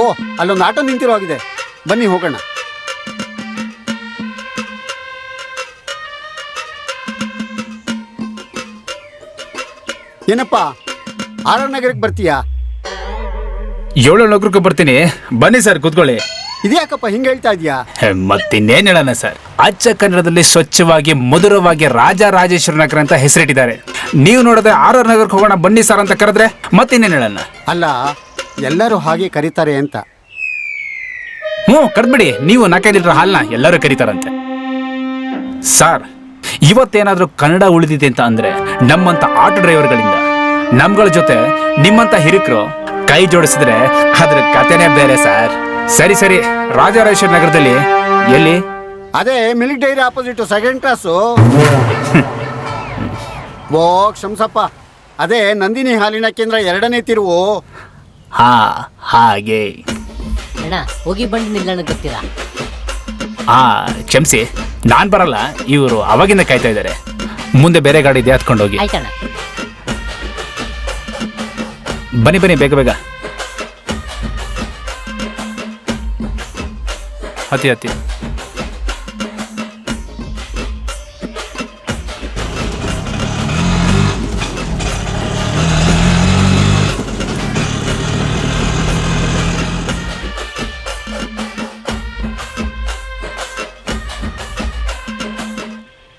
ಓ ಅಲ್ಲೊಂದು ಆಟೋ ನಿಂತಿರೋ ಆಗಿದೆ ಬನ್ನಿ ಹೋಗೋಣ. ಏನಪ್ಪ ಆರ್ ಆರ್ ನಗರಕ್ಕೆ ಬರ್ತೀಯಾ? ಏಳು ನಗರಕ್ಕೆ ಬರ್ತೀನಿ. ಬನ್ನಿ ಸರ್ ಕೂತ್ಕೊಳ್ಳಿ. ಇದ್ಯಾಕಪ್ಪ ಹಿಂಗೆ ಹೇಳ್ತಾ ಇದೀಯಾ? ಮತ್ತಿನ್ನೇನು ಹೇಳೋಣ ಸರ್? ಅಚ್ಚ ಕನ್ನಡದಲ್ಲಿ ಸ್ವಚ್ಛವಾಗಿ ಮಧುರವಾಗಿ ರಾಜ ರಾಜೇಶ್ವರ ನಗರ ಅಂತ ಹೆಸರಿಟ್ಟಿದ್ದಾರೆ. ನೀವು ನೋಡಿದ್ರೆ ಆರ್ ಆರ್ ನಗರಕ್ಕೆ ಹೋಗೋಣ ಬನ್ನಿ ಸರ್ ಅಂತ ಕರೆದ್ರೆ ಮತ್ತಿನ್ನೇನ್ ಹೇಳೋಣ? ಅಲ್ಲ ಎಲ್ಲರೂ ಹಾಗೆ ಕರೀತಾರೆ ಅಂತ. ಹ್ಞೂ ಕರೆದ್ಬಿಡಿ. ನೀವು ನಾಲ್ಕೈದು ಲೀಟರ್ ಹಾಲ್ನ ಎಲ್ಲರೂ ಕರೀತಾರಂತೆ. ಸರ್ ಇವತ್ತೇನಾದರೂ ಕನ್ನಡ ಉಳಿದಿದೆ ಅಂತ ಅಂದರೆ ನಮ್ಮಂಥ ಆಟೋ ಡ್ರೈವರ್ಗಳಿಂದ ನಮ್ಗಳ ಜೊತೆ ನಿಮ್ಮಂಥ ಹಿರಿಕರು ಕೈ ಜೋಡಿಸಿದ್ರೆ ಅದ್ರ ಕತೆನೇ ಬೇರೆ ಸರ್. ಸರಿ ಸರಿ. ರಾಜರಾಜೇಶ್ವರ ನಗರದಲ್ಲಿ ಎಲ್ಲಿ? ಅದೇ milk dairy opposite second class ಓ ಕ್ಷಮಸಪ್ಪ. ಅದೇ ನಂದಿನಿ ಹಾಲಿನ ಕೇಂದ್ರ ಎರಡನೇ ತಿರುವು. ಹಾ ಹಾಗೆ. ಅಣ್ಣ ಹೋಗಿ ಬಂದು ನಿಲ್ದಾಣ ಗೊತ್ತಿಲ್ಲ. ಹಾ ಕ್ಷಮಿಸಿ. ನಾನು ಬರಲ್ಲ ಇವರು ಅವಾಗಿಂದ ಕಾಯ್ತಾ ಇದ್ದಾರೆ. ಮುಂದೆ ಬೇರೆ ಗಾಡಿ ಇದೆ ಹತ್ಕೊಂಡು ಹೋಗಿ ಆಯ್ತಣ್ಣ. ಬನ್ನಿ ಬನ್ನಿ ಬೇಗ ಬೇಗ. ಹತ್ತಿ ಹತ್ತಿ.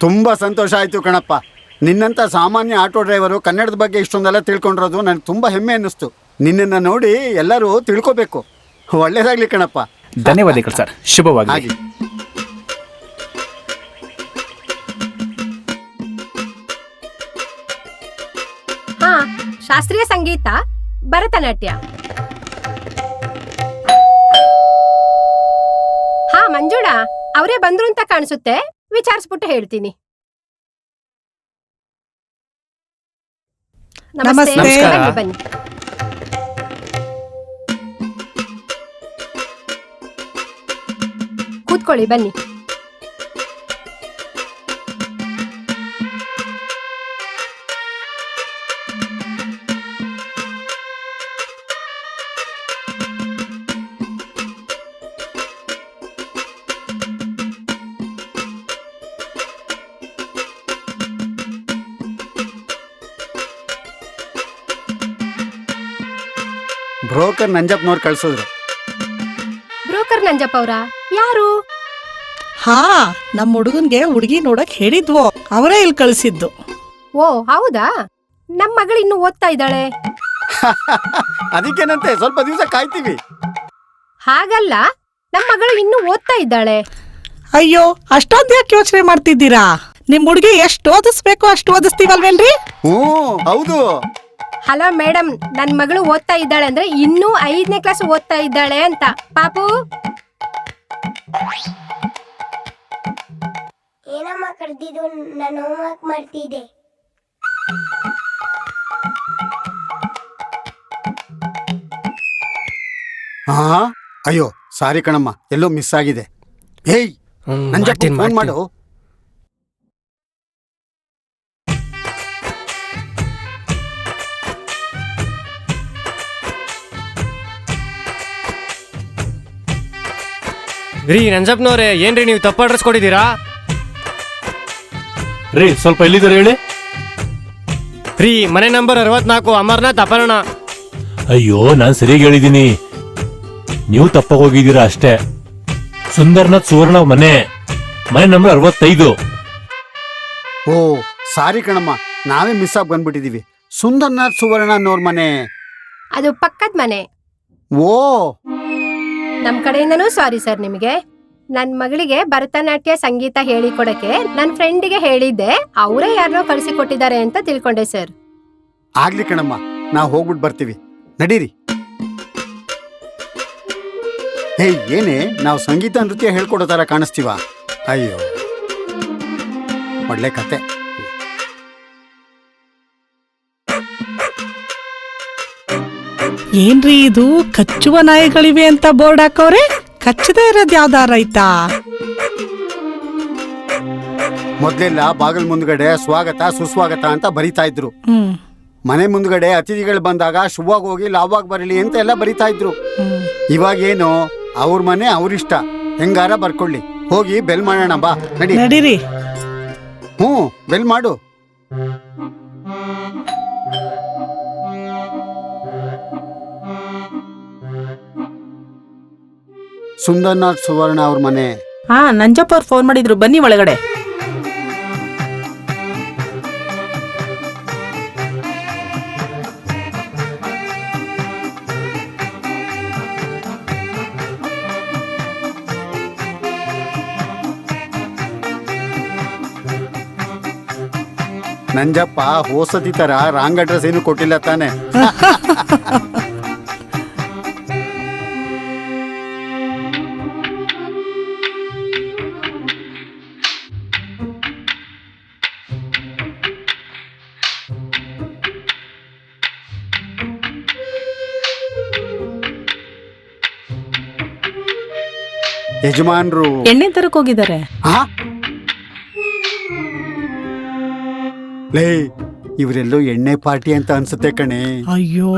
ತುಂಬ ಸಂತೋಷ ಆಯಿತು ಕಣಪ್ಪ. ನಿನ್ನಂಥ ಸಾಮಾನ್ಯ ಆಟೋ ಡ್ರೈವರು ಕನ್ನಡದ ಬಗ್ಗೆ ಇಷ್ಟೊಂದೆಲ್ಲ ತಿಳ್ಕೊಂಡಿರೋದು ನನಗೆ ತುಂಬ ಹೆಮ್ಮೆ ಅನ್ನಿಸ್ತು. ನಿನ್ನನ್ನು ನೋಡಿ ಎಲ್ಲರೂ ತಿಳ್ಕೋಬೇಕು. ಒಳ್ಳೇದಾಗಲಿ ಕಣಪ್ಪ. ಧನ್ಯವಾದಗಳು ಸರ್. ಶುಭವಾಗಿ ಹಾ ಶಾಸ್ತ್ರೀಯ ಸಂಗೀತ ಭರತನಾಟ್ಯ. ಹಾ ಮಂಜುಳಾ ಅವರೇ ಬಂದ್ರು ಅಂತ ಕಾಣಿಸುತ್ತೆ. ವಿಚಾರಿಸ್ಬಿಟ್ಟು ಹೇಳ್ತೀನಿ. ನಮಸ್ತೆ. ನಮಸ್ಕಾರ. ಬನ್ನಿ ಬನ್ನಿ. ಕೂತ್ಕೊಳ್ಳಿ ಬನ್ನಿ. ಬ್ರೋಕರ್ ನಂಜಪ್ಪನವ್ರು ಕಳ್ಸಿದ್ರು. ಬ್ರೋಕರ್ ನಂಜಪ್ಪ ಅವರ? ಯಾರು? ಹಾ ನಮ್ಮ ಹುಡುಗನ್ಗೆ ಹುಡುಗಿ ನೋಡಕ್ ಹೇಳಿದ್ವು. ಅವರೇ ಇಲ್ಲಿ ಕಳಿಸಿದ್ದು. ಓ ಹೌದಾ? ನಮ್ ಮಗಳು ಇನ್ನು ಓದ್ತಾ ಇದ್ದಾಳೆ. ಅದಕ್ಕೇನಂತೆ ಸ್ವಲ್ಪ ದಿವಸ ಕಾಯ್ತೀವಿ. ಹಾಗಲ್ಲ ನಮ್ ಮಗಳು ಇನ್ನು ಓದ್ತಾ ಇದ್ದಾಳೆ. ಅಯ್ಯೋ ಅಷ್ಟೊಂದ್ ಯಾಕೆ ಯೋಚನೆ ಮಾಡ್ತಿದ್ದೀರಾ? ನಿಮ್ ಹುಡುಗಿ ಎಷ್ಟು ಓದಿಸ್ಬೇಕು ಅಷ್ಟು ಓದಿಸ್ತೀವಲ್ವೇನ್ರಿ? ಹ್ಞೂ ಹೌದು. ಹಲೋ ಮೇಡಮ್ ನನ್ ಮಗಳು ಓದ್ತಾ ಇದ್ದಾಳೆ ಅಂದ್ರೆ ಇನ್ನೂ ಐದನೇ ಕ್ಲಾಸ್ ಓದ್ತಾ ಇದ್ದಾಳೆ ಅಂತ. ಪಾಪು? ಏನಮ್ಮ ಕರೆದಿದ್ದು? ನಾನು ಹೋಮ್ವರ್ಕ್ ಮಾಡ್ತಿದ್ದೆ. ಹಾ? ಅಯ್ಯೋ ಸಾರಿ ಕಣಮ್ಮ. ಎಲ್ಲೋ ಮಿಸ್ ಆಗಿದೆ. ಏಯ್ ನಂಜಪ್ಪ ಫೋನ್ ಮಾಡು. ರೀ ನಂಜಪ್ಪನವ್ರೆ ಏನ್ರಿ ನೀವು ತಪ್ಪು ಅಡ್ರೆಸ್ ಕೊಟ್ಟಿದ್ದೀರಾ? ರೀ ಸ್ವಲ್ಪ ಎಲ್ಲಿದ್ದಾರೆ ಹೇಳಿ? ರೀ ಮನೆ ನಂಬರ್ ಅರವತ್ನಾಲ್ಕು ಅಮರ್ನಾಥ್ ಅಪರ್ಣ. ಅಯ್ಯೋ ನಾನು ಸರಿ ಹೇಳಿದ್ದೀನಿ. ನೀವು ತಪ್ಪಾಗಿ ಹೋಗಿದ್ದೀರಾ ಅಷ್ಟೇ. ಸುಂದರ್ನಾಥ್ ಸುವರ್ಣ ಮನೆ. ಮನೆ ನಂಬರ್ ಅರವತ್ತೈದು. ಓ ಸಾರಿ ಕಣಮ್ಮ. ನಾವೇ ಮಿಸ್ ಆಗಿ ಬಂದ್ಬಿಟ್ಟಿದೀವಿ ಸುಂದರ್ನಾಥ್ ಸುವರ್ಣ ಅನ್ನೋರ್ ಮನೆ. ಅದು ಪಕ್ಕದ ಮನೆ. ಓ ನಮ್ ಕಡೆಯಿಂದನೂ ಸಾರಿ ಸರ್ ನಿಮಗೆ. ನನ್ ಮಗಳಿಗೆ ಭರತನಾಟ್ಯ ಸಂಗೀತ ಹೇಳಿಕೊಡಕ್ಕೆ ನನ್ ಫ್ರೆಂಡಿಗೆ ಹೇಳಿದ್ದೆ. ಅವರೇ ಯಾರನ್ನೋ ಕಳಿಸಿಕೊಟ್ಟಿದ್ದಾರೆ ಅಂತ ತಿಳ್ಕೊಂಡೆ ಸರ್ ಆಗ್ಲಿ ಕಣಮ್ಮ, ನಾವು ಹೋಗ್ಬಿಟ್ಟು ಬರ್ತೀವಿ. ನಡೀರಿ. ಹೇ ಏನೇ? ನಾವು ಸಂಗೀತ ನೃತ್ಯ ಹೇಳ್ಕೊಡೋ ಥರ ಕಾಣಿಸ್ತೀವ? ಅಯ್ಯೋ. ಒಳ್ಳೆ ಕತೆ. ಏನ್ರಿ ಇದು? ಕಚ್ಚುವ ನಾಯಿಗಳಿವೆ ಅಂತ ಬೋರ್ಡ್ ಹಾಕೋರೆ? ಕಚ್ಚದೇ ಇರೋದ್ ಯಾವ್ದಾರ ರೈತ ಮೊದ್ಲೆಲ್ಲ ಬಾಗಿಲ್ ಮುಂದ್ಗಡೆ ಸ್ವಾಗತ ಸುಸ್ವಾಗತ ಅಂತ ಬರಿತಾ ಇದ್ರು. ಹ್ಮ್. ಮನೆ ಮುಂದ್ಗಡೆ ಅತಿಥಿಗಳು ಬಂದಾಗ ಶುಭವಾಗಿ ಹೋಗಿ ಲಾಭವಾಗಿ ಬರಲಿ ಅಂತ ಎಲ್ಲ ಬರಿತಾ ಇದ್ರು. ಇವಾಗೇನು ಅವ್ರ ಮನೆ ಅವ್ರಿಷ್ಟ ಹೆಂಗಾರ ಬರ್ಕೊಳ್ಳಿ. ಹೋಗಿ ಬೆಲ್ ಮಾಡೋಣ ಬಾ. ನಡಿ. ನಡೀರಿ. ಹ್ಞೂ ಬೆಲ್ ಮಾಡು. ಸುಂದರ್ನಾಥ್ ಸುವರ್ಣ ಅವ್ರ ಮನೆ. ಹಾ ನಂಜಪ್ಪ ಅವ್ರು ಫೋನ್ ಮಾಡಿದ್ರು. ಬನ್ನಿ ಒಳಗಡೆ. ನಂಜಪ್ಪ ಹೋಸತಿ ತರ ರಾಂಗ್ ಅಡ್ರೆಸ್ ಏನು ಕೊಟ್ಟಿಲ್ಲ ತಾನೆ. ಯಜಮಾನ್ರು ಎಣ್ಣೆ ತರಕ್ ಹೋಗಿದ್ದಾರೆ. ಆ? ಲೇ ಇವರೆಲ್ಲೋ ಎಣ್ಣೆ ಪಾರ್ಟಿ ಅಂತ ಅನ್ಸುತ್ತೆ ಕಣೆ. ಅಯ್ಯೋ.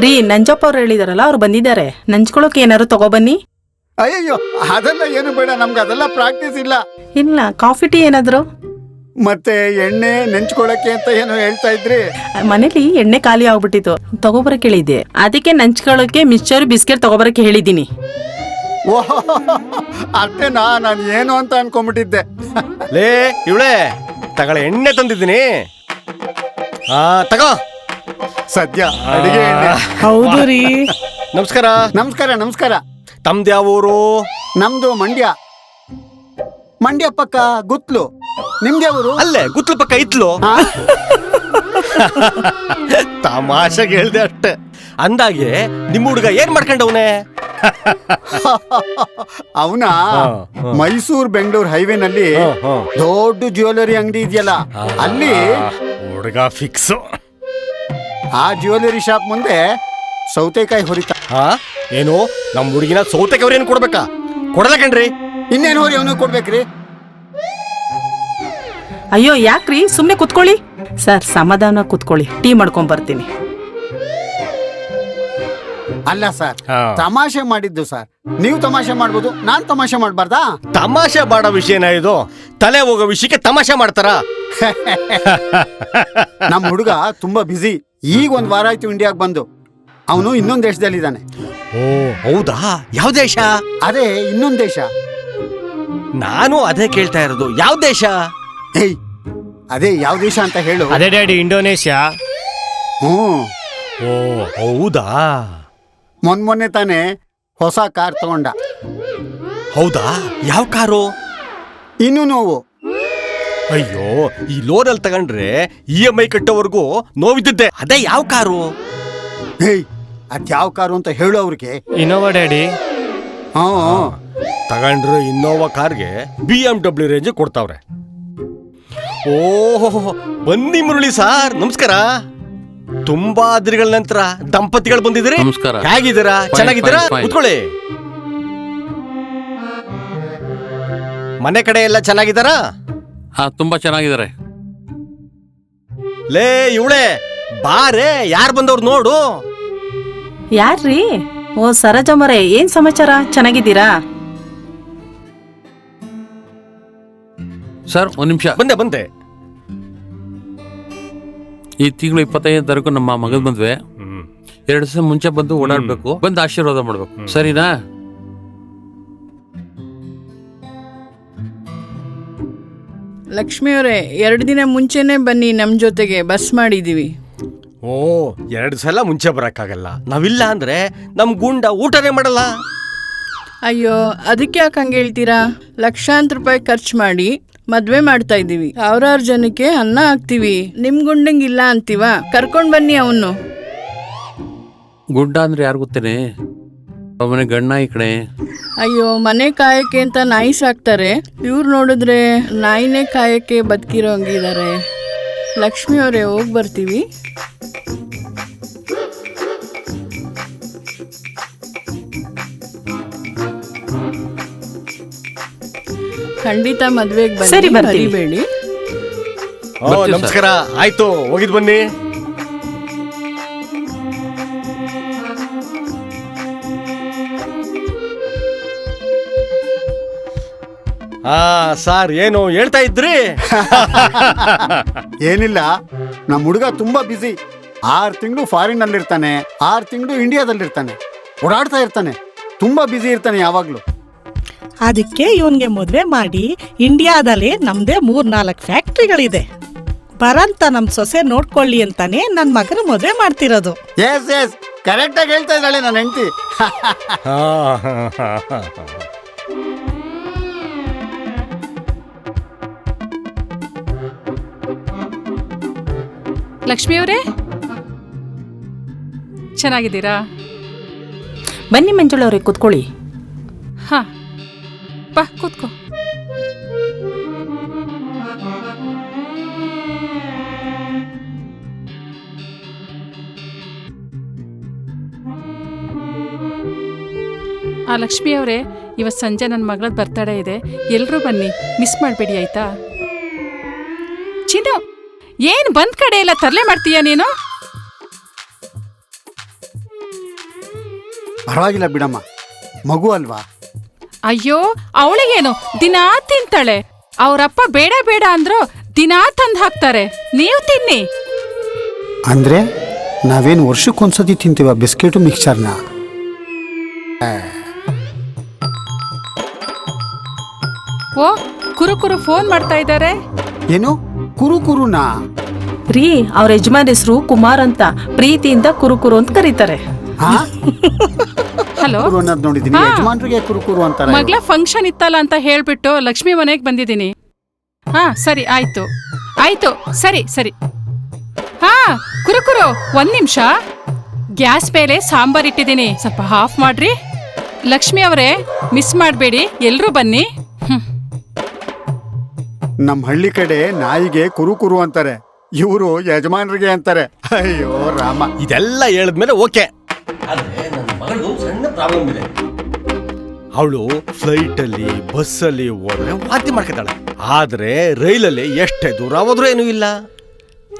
ರೀ ನಂಜಪ್ಪ ಅವ್ರು ಹೇಳಿದಾರಲ್ಲ ಅವ್ರು ಬಂದಿದ್ದಾರೆ. ನಂಚ್ಕೊಳಕ್ ಏನಾರು ತಗೊಬನ್ನಿ ಅಯ್ಯಯ್ಯೋ ಅದೆಲ್ಲ ಏನು ಬೇಡ ನಮ್ಗೆ ಅದೆಲ್ಲ ಪ್ರಾಕ್ಟೀಸ್ ಇಲ್ಲ. ಇಲ್ಲ ಕಾಫಿ ಟೀ ಏನಾದ್ರು? ಮತ್ತೆ ಎಣ್ಣೆ ನೆಂಚ್ಕೊಳಕ್ಕೆ ಅಂತ ಏನೋ ಹೇಳ್ತಾ ಇದ್ರಿ? ಮನೇಲಿ ಎಣ್ಣೆ ಖಾಲಿ ಆಗ್ಬಿಟ್ಟಿತ್ತು. ತಗೋಬರಕ್ ಹೇಳಿದ್ದೆ ಅದಕ್ಕೆ ನಂಚ್ಕೊಳ್ಳೋಕೆ ಮಿಕ್ಸ್ಚರ್ ಬಿಸ್ಕೆಟ್ ತಗೋಬರಕ್ಕೆ ಹೇಳಿದ್ದೀನಿ. ಓಹ್ ನಾ ನಾನು ಏನು ಅಂತ ಅನ್ಕೊಂಡ್ಬಿಟ್ಟಿದ್ದೆ. ಲೇ ಇವಳೆ ತಗಳ ಎಣ್ಣೆ ತಂದಿದ್ದೀನಿ. ಆ ತಗೋ. ಸದ್ಯ ಅಡಿಗೆ ಎಣ್ಣೆ. ಹೌದು ರೀ. ನಮಸ್ಕಾರ. ನಮಸ್ಕಾರ ನಮಸ್ಕಾರ. ತಮ್ದು ಯಾವ ಊರು ನಮ್ದು ಮಂಡ್ಯ. ಮಂಡ್ಯ ಪಕ್ಕ ಗುತ್ಲು. ನಿಮ್ಗೆ ಅವರು ಅಲ್ಲೇ ಗುತ್ತಲ ಪಕ್ಕ ಇತ್ಲು ತಮಾಷೆಗೆ ಹೇಳ್ದೆ ಅಷ್ಟೇ. ಅಂದಾಗೆ ನಿಮ್ಮ ಹುಡುಗ ಏನ್ ಮಾಡ್ಕೊಂಡವನೆ? ಅವನ. ಮೈಸೂರ್ ಬೆಂಗಳೂರು ಹೈವೇನಲ್ಲಿ. ದೊಡ್ಡ ಜ್ಯುವೆಲರಿ ಅಂಗಡಿ ಇದೆಯಲ್ಲ ಅಲ್ಲಿ ಹುಡುಗ ಫಿಕ್ಸ್ ಆ ಜ್ಯುವೆಲರಿ ಶಾಪ್ ಮುಂದೆ ಸೌತೆಕಾಯಿ ಹೊರಿತ ಹಾ ಏನು? ನಮ್ಮ ಹುಡುಗಿನ ಸೌತೆಕಾಯಿ ಅವ್ರೇನು ಕೊಡ್ಬೇಕಾ? ಕೊಡಲ್ಲ ಕಣ್ರಿ. ಇನ್ನೇನು ಹೊರಿ ಅವನು ಕೊಡ್ಬೇಕ್ರಿ? ಅಯ್ಯೋ ಯಾಕ್ರಿ? ಸುಮ್ಮನೆ ಕುತ್ಕೊಳ್ಳಿ. ಸರ್ ಸಮಾಧಾನ ಕುತ್ಕೊಳ್ಳಿ. ಟೀ ಮಾಡ್ಕೊಂಡ್ ಬರ್ತೀನಿ. ಅಲ್ಲ ಸರ್ ತಮಾಷೆ ಮಾಡಿದ್ದು ಸರ್. ನೀವು ತಮಾಷೆ ಮಾಡ್ಬೋದು ನಾನ್ ತಮಾಷೆ ಮಾಡ್ಬಾರ್ದಾ? ತಮಾಷೆ ಮಾಡೋ ವಿಷಯನ ಇದು? ತಲೆ ಹೋಗೋ ವಿಷಯಕ್ಕೆ ತಮಾಷೆ ಮಾಡ್ತಾರ? ನಮ್ಮ ಹುಡುಗ ತುಂಬಾ ಬ್ಯುಸಿ ಈಗ ಒಂದ್ ವಾರ ಆಯ್ತು ಇಂಡಿಯಾಗ್ ಬಂದು. ಅವನು ಇನ್ನೊಂದ್ ದೇಶದಲ್ಲಿದ್ದಾನೆ. ಓ ಹೌದಾ? ಯಾವ ದೇಶ? ಅದೇ ಇನ್ನೊಂದ್ ದೇಶ. ನಾನು ಅದೇ ಕೇಳ್ತಾ ಇರೋದು. ಯಾವ ದೇಶ? ಏಯ್ ಅದೇ ಯಾವ ದೇಶ ಅಂತ ಹೇಳು. ಅದೇ ಡ್ಯಾಡಿ ಇಂಡೋನೇಷ್ಯಾ. ಹ್ಞೂ. ಓ ಹೌದಾ? ಮೊನ್ ಮೊನ್ನೆ ತಾನೇ ಹೊಸ ಕಾರ್ ತಗೊಂಡ. ಹೌದಾ? ಯಾವ ಕಾರು? ಇನ್ನೂ ನೋವು. ಅಯ್ಯೋ ಈ ಲೋನಲ್ಲಿ ತಗೊಂಡ್ರೆ ಇ ಎಂ ಐ ಕಟ್ಟೋವರೆಗೂ ನೋವಿದ್ದಿದ್ದೆ. ಅದೇ ಯಾವ ಕಾರು? ಹೇಯ್ ಅದ್ ಯಾವ ಕಾರು ಅಂತ ಹೇಳು ಅವ್ರಿಗೆ. Innova daddy. ಹ್ಞೂ ತಗೊಂಡ್ರೆ ಇನ್ನೋವಾ ಕಾರ್ಗೆ ಬಿ ಎಂ ಡಬ್ಲ್ಯೂ ರೇಂಜ್ ಕೊಡ್ತಾವ್ರೆ. ಓಹೋ ಬನ್ನಿ ಮುರಳಿ ಸಾರ್ ನಮಸ್ಕಾರ. ತುಂಬಾ ದಿನಗಳ ನಂತರ ದಂಪತಿಗಳು ಬಂದಿದ್ದೀರಿ? ನಮಸ್ಕಾರ. ಹೇಗಿದ್ದೀರಾ? Fine, ಚೆನ್ನಾಗಿದ್ದೀರಾ? fine, fine. ಕೂತ್ಕೊಳ್ಳಿ. ಮನೆ ಕಡೆ ಎಲ್ಲ ಚೆನ್ನಾಗಿದ್ದಾರಾ? ಹಾ ತುಂಬಾ ಚೆನ್ನಾಗಿದ್ದಾರೆ. ಲೇ ಇವಳೆ ಬಾರೆ ಯಾರು ಬಂದವ್ರು ನೋಡು. ಯಾರ್ರೀ? ಓ ಸರಜಮರೆ ಏನ್ ಸಮಾಚಾರ? ಚೆನ್ನಾಗಿದ್ದೀರಾ? ಸರ್ ಒಂದು ನಿಮಿಷ. ಬಂದೆ ಬಂದೆ. ಈ ತಿಂಗಳು ಇಪ್ಪತ್ತೈದನೇ ತಾರೀಕು ನಮ್ಮ ಮಗದ ಮದ್ವೆ. ಎರಡು ದಿವಸ ಮುಂಚೆ ಬಂದು ಓಡಾಡ್ಬೇಕು. ಬಂದು ಆಶೀರ್ವಾದ ಮಾಡ್ಬೇಕು. ಸರಿನಾ? ಲಕ್ಷ್ಮಿಯವರೇ ಎರಡು ದಿನ ಮುಂಚೆನೆ ಬನ್ನಿ ನಮ್ಮ ಜೊತೆಗೆ. ಬಸ್ ಮಾಡಿದೀವಿ. ಓ ಎರಡು ಸಲ ಮುಂಚೆ ಬರೋಕ್ಕಾಗಲ್ಲ. ನಾವಿಲ್ಲ ಅಂದ್ರೆ ನಮ್ಮ ಗುಂಡ ಊಟನೇ ಮಾಡಲ್ಲ. ಅಯ್ಯೋ ಅದಕ್ಕೆ ಯಾಕೆ ಹಂಗೆ ಹೇಳ್ತೀರಾ? ಲಕ್ಷಾಂತರ ರೂಪಾಯಿ ಖರ್ಚು ಮಾಡಿ ಮದ್ವೆ ಮಾಡ್ತಾ ಇದೀವಿ ಸಾವಿರಾರು ಜನಕ್ಕೆ ಅನ್ನ ಹಾಕ್ತಿವಿ. ನಿಮ್ ಗುಂಡಂಗ್ ಇಲ್ಲ ಅಂತೀವ? ಕರ್ಕೊಂಡ್ ಬನ್ನಿ ಅವನು. ಗುಡ್ಡ ಅಂದ್ರೆ ಯಾರು ಗೊತ್ತೇನೆ? ಅವನೇ ಗಣ್ಣ ಈ ಕಡೆ. ಅಯ್ಯೋ ಮನೆ ಕಾಯಕ್ಕೆ ಅಂತ ನಾಯಿ ಸಾಕ್ತಾರೆ. ಇವ್ರು ನೋಡಿದ್ರೆ ನಾಯಿನೇ ಕಾಯಕ್ಕೆ ಬದುಕಿರೋ ಹಂಗಿದ್ದಾರೆ ಲಕ್ಷ್ಮಿ ಅವರೇ ಹೋಗಿ ಬರ್ತೀವಿ. ಖಂಡಿತ ಮದ್ವೆಗೆ ಸರಿ, ಬನ್ನಿ ಬರ್ತೀವಿ. ಮರಿಬೇಡಿ. ಓ, ಬರ್ತೀವಿ ಸರ್. ನಮಸ್ಕಾರ. ಆಯ್ತು ಹೋಗಿದ್ ಬನ್ನಿ. ಆ ಸಾರ್ ಏನು ಹೇಳ್ತಾ ಇದ್ರಿ? ಏನಿಲ್ಲ ನಮ್ಮ ಹುಡುಗ ತುಂಬಾ ಬ್ಯುಸಿ ಆರು ತಿಂಗಳು ಫಾರಿನ್ ಅಲ್ಲಿರ್ತಾನೆ ಆರು ತಿಂಗಳು ಇಂಡಿಯಾದಲ್ಲಿರ್ತಾನೆ ಓಡಾಡ್ತಾ ಇರ್ತಾನೆ ತುಂಬಾ ಬ್ಯುಸಿ ಇರ್ತಾನೆ ಯಾವಾಗಲೂ. ಅದಕ್ಕೆ ಇವನ್ಗೆ ಮದುವೆ ಮಾಡಿ ಇಂಡಿಯಾದಲ್ಲಿ ನಮ್ದೇ ಮೂರ್ ನಾಲ್ಕು ಫ್ಯಾಕ್ಟ್ರಿಗಳಿದೆ. ಬರಂತ ನಮ್ಮ ಸೊಸೆ ನೋಡ್ಕೊಳ್ಳಿ ಅಂತಾನೆ ನನ್ನ ಮಗನ ಮದುವೆ ಮಾಡ್ತಿರೋದು. ಎಸ್ ಎಸ್ ಕರೆಕ್ಟಾಗಿ ಹೇಳ್ತಾ ಇದ್ದಾಳೆ ನನ್ನ ಹೆಂಡತಿ. ಲಕ್ಷ್ಮಿಯವರೇ ಚೆನ್ನಾಗಿದ್ದೀರಾ? ಬನ್ನಿ ಮಂಜುಳ ಅವರೇ ಕೂತ್ಕೊಳ್ಳಿ. ಹಾ. ಬಾ ಕೂತ್ಕೋ ಆ ಲಕ್ಷ್ಮಿ ಅವರೇ ಇವತ್ತು ಸಂಜೆ ನನ್ನ ಮಗಳದ್ದು ಬರ್ತಡೇ ಇದೆ. ಎಲ್ಲರೂ ಬನ್ನಿ. ಮಿಸ್ ಮಾಡಬೇಡಿ, ಆಯ್ತಾ? ಚಿನ್ನು, ಏನು ಬಂದ ಕಡೆ ಎಲ್ಲ ತರಲೆ ಮಾಡ್ತೀಯ ನೀನು? ಪರವಾಗಿಲ್ಲ ಬಿಡಮ್ಮ. ಮಗು ಅಲ್ವಾ? ಅಯ್ಯೋ ಅವಳಿಗೇನು? ದಿನಾ ತಿಂತಾಳೆ. ಅವರಪ್ಪ ಬೇಡ ಬೇಡ ಅಂದ್ರು ದಿನಾ ತಂದು ಹಾಕ್ತಾರೆ. ನೀವು ತಿನ್ನಿ. ಅಂದ್ರೆ ನಾವೇನು ವರ್ಷಕ್ಕೊಂದ್ಸತಿ ತಿಂತೀವ ಬಿಸ್ಕೆಟು ಮಿಕ್ಸರ್ನ ಓ ಕುರು ಕುರು ಫೋನ್ ಮಾಡ್ತಾ ಇದ್ದಾರೆ. ಏನು? ಕುರು ಕುರುನಾ ರೀ ಅವ್ರ ಯಜಮಾನ್ ಹೆಸರು ಕುಮಾರ್ ಅಂತ. ಪ್ರೀತಿಯಿಂದ ಕುರುಕುರು ಅಂತ ಕರೀತಾರೆ. ಹಾ? ಹಲೋ ಕುರು ಅನ್ನೋದು ನೋಡಿದೀನಿ. ಹಾ. ಯಜಮಾನ್ರಿಗೆ ಕುರು ಕುರು ಅಂತಾರೆ ಮಗಳ ಫಂಕ್ಷನ್ ಇತ್ತಲ್ಲ ಅಂತ ಹೇಳ್ಬಿಟ್ಟು ಲಕ್ಷ್ಮಿ ಮನೆಗೆ ಬಂದಿದ್ದೀನಿ. ಹಾ ಸರಿ ಆಯ್ತು. ಆಯ್ತು ಸರಿ ಸರಿ. ಹಾ ಕುರುಕುರು ಕುರು ಒಂದ್ ನಿಮಿಷ. ಗ್ಯಾಸ್ ಮೇಲೆ ಸಾಂಬಾರ್ ಇಟ್ಟಿದ್ದೀನಿ. ಸ್ವಲ್ಪ ಹಾಫ್ ಮಾಡ್ರಿ. ಲಕ್ಷ್ಮಿ ಅವರೇ ಮಿಸ್ ಮಾಡಬೇಡಿ. ಎಲ್ಲರೂ ಬನ್ನಿ. ಹ್ಮ್. ನಮ್ಮ ಹಳ್ಳಿ ಕಡೆ ನಾಯಿಗೆ ಕುರುಕುರು ಕುರು ಅಂತಾರೆ. ಇವರು ಯಜಮಾನರಿಗೆ ಅಂತಾರೆ. ಅಯ್ಯೋ ರಾಮ. ಇದೆಲ್ಲ ಹೇಳಿದ್ಮೇಲೆ ಓಕೆ. ಸಣ್ಣ ಪ್ರಾಬ್ಲಮ್ ಇದೆ. ಅವಳು ಫ್ಲೈಟ್ ಅಲ್ಲಿ ಬಸ್ ಅಲ್ಲಿ ಹೋದ್ರೆ ವಾಂತಿ ಮಾಡ್ಕೊತಾಳೆ. ಆದ್ರೆ ರೈಲಲ್ಲಿ ಎಷ್ಟೇ ದೂರ ಹೋದ್ರೂ ಏನೂ ಇಲ್ಲ.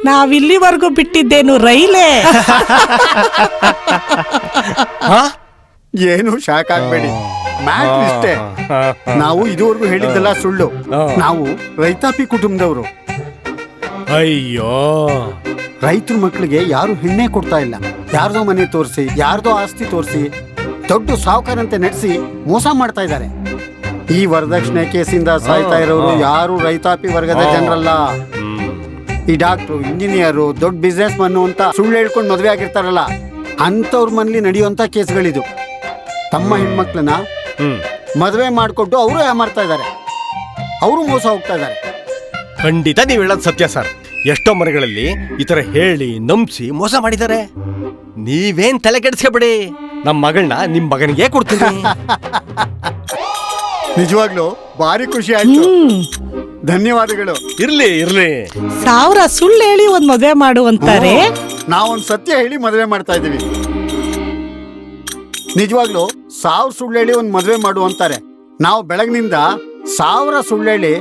ನಾವಿಲ್ಲಿವರೆಗೂ ಬಿಟ್ಟಿದ್ದೇನು ರೈಲೇ? ಹಾ? ಏನು ಶಾಕ್ ಆಗ್ಬೇಡಿ. ಮ್ಯಾಟ್ ಇಷ್ಟೇ. ನಾವು ಇದುವರೆಗೂ ಹೇಳಿದ್ದೆಲ್ಲ ಸುಳ್ಳು. ನಾವು ರೈತಾಪಿ ಕುಟುಂಬದವರು. ಅಯ್ಯೋ. ರೈತರ ಮಕ್ಕಳಿಗೆ ಯಾರು ಹೆಣ್ಣೆ ಕೊಡ್ತಾ ಇಲ್ಲ. ಯಾರ್ದೋ ಮನೆ ತೋರಿಸಿ ಯಾರ್ದೋ ಆಸ್ತಿ ತೋರಿಸಿ ದೊಡ್ಡ ಸಾವುಕಾರಂತೆ ನಡೆಸಿ ಮೋಸ ಮಾಡ್ತಾ ಇದ್ದಾರೆ. ಈ ವರದಕ್ಷಿಣೆ ಕೇಸಿಂದ ಸಾಯ್ತಾ ಇರೋರು ಯಾರು ರೈತಾಪಿ ವರ್ಗದ ಜನರಲ್ಲ? ಈ ಡಾಕ್ಟ್ರು ಇಂಜಿನಿಯರು ದೊಡ್ಡ ಬಿಸ್ನೆಸ್ ಮನ್ ಅಂತ ಸುಳ್ಳು ಹೇಳ್ಕೊಂಡು ಮದುವೆ ಆಗಿರ್ತಾರಲ್ಲ ಅಂಥವ್ರ ಮನೇಲಿ ನಡೆಯುವಂತ ಕೇಸ್ಗಳಿದು. ತಮ್ಮ ಹೆಣ್ಮಕ್ಳನ್ನ ಮದುವೆ ಮಾಡಿಕೊಟ್ಟು ಅವರು ಮಾಡ್ತಾ ಇದ್ದಾರೆ. ಅವರು ಮೋಸ ಹೋಗ್ತಾ ಇದ್ದಾರೆ. ಖಂಡಿತ ನೀವು ಹೇಳೋದು ಸತ್ಯ ಸರ್. ಎಷ್ಟೋ ಮನೆಗಳಲ್ಲಿ ಈ ಥರ ಹೇಳಿ ನಂಬಿಸಿ ಮೋಸ ಮಾಡಿದ್ದಾರೆ. ನೀವೇನ್ ತಲೆ ಕೆಡಿಸ್ಕೊಬೇಡಿ. ನಮ್ಮ ಮಗಳನ್ನ ನಿಮ್ ಮಗನಿಗೆ ಕೊಡ್ತೀನಿ. ನಿಜವಾಗ್ಲೂ ಭಾರಿ ಖುಷಿ ಆಯ್ತು. ಧನ್ಯವಾದಗಳು. ಇರ್ಲಿ ಇರ್ಲಿ. ಸಾವಿರ ಸುಳ್ಳು ಹೇಳಿ ಒಂದ್ ಮದುವೆ ಮಾಡು ಅಂತಾರೆ ನಾವೊಂದು ಸತ್ಯ ಹೇಳಿ ಮದುವೆ ಮಾಡ್ತಾ ಇದೀವಿ ನಿಜವಾಗ್ಲೂ ಸಾವಿರ ಸುಳ್ಳು ಹೇಳಿ ಒಂದು ಮದುವೆ ಮಾಡು ಅಂತಾರೆ. ನಾವು ಬೆಳಗಿನಿಂದ ಸಾವಿರ ಸುಳ್ಳು ಹೇಳಿ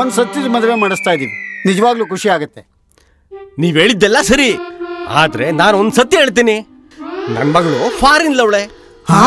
ಒಂದು ಸತ್ಯದ ಮದುವೆ ಮಾಡಿಸ್ತಾ ಇದೀವಿ ನಿಜವಾಗ್ಲೂ ಖುಷಿ ಆಗುತ್ತೆ. ನೀವ್ ಹೇಳಿದ್ದೆಲ್ಲ ಸರಿ. ಆದ್ರೆ ನಾನು ಒಂದ್ ಸತ್ಯ ಹೇಳ್ತೀನಿ. ನನ್ ಮಗಳು ಫಾರಿನ್ ಲವಳೆ ಹಾ?